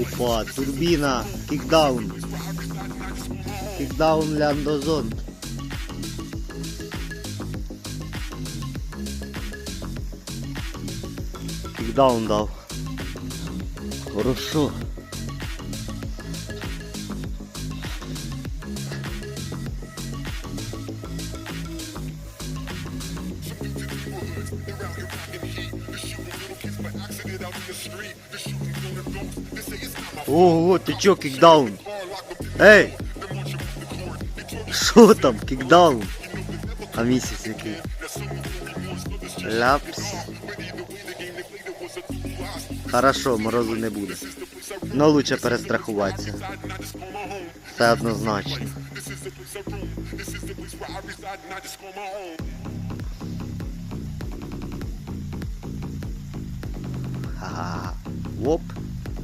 Опа, турбіна, кікдаун. Кікдаун ляндозон. Кікдаун дав. Хорошо. Ого, ти чо, кікдаун? Ей! Що там, кікдаун? А місяць який? Ляпс. Хорошо, морозу не буде. Но лучше перестрахуватися. Це однозначно. Ха-ха. Воп.